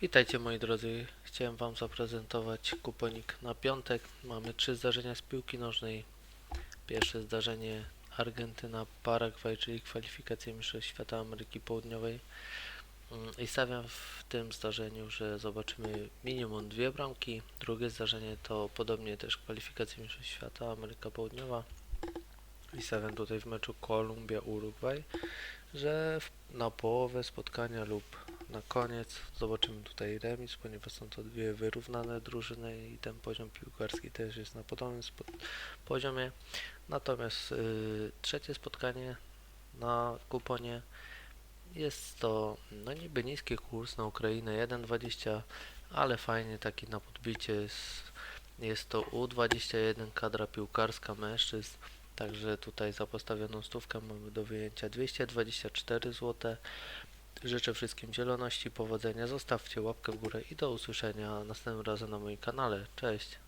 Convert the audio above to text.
Witajcie moi drodzy, chciałem wam zaprezentować kuponik na piątek. Mamy trzy zdarzenia z piłki nożnej. Pierwsze zdarzenie Argentyna-Paragwaj, czyli kwalifikacje Mistrzostw Świata Ameryki Południowej. Mm, I stawiam w tym zdarzeniu, że zobaczymy minimum dwie bramki. Drugie zdarzenie to podobnie też kwalifikacje Mistrzostw Świata Ameryka Południowa. I stawiam tutaj w meczu Kolumbia-Urugwaj, że na połowę spotkania lub na koniec zobaczymy tutaj remis, ponieważ są to dwie wyrównane drużyny i ten poziom piłkarski też jest na podobnym poziomie. Natomiast y, trzecie spotkanie na kuponie jest to no niby niski kurs na Ukrainę 1,20, ale fajnie taki na podbicie jest, jest to U21 kadra piłkarska mężczyzn. Także tutaj za postawioną stówkę mamy do wyjęcia 224 zł. Życzę wszystkim zieloności, powodzenia, zostawcie łapkę w górę i do usłyszenia następnym razem na moim kanale. Cześć!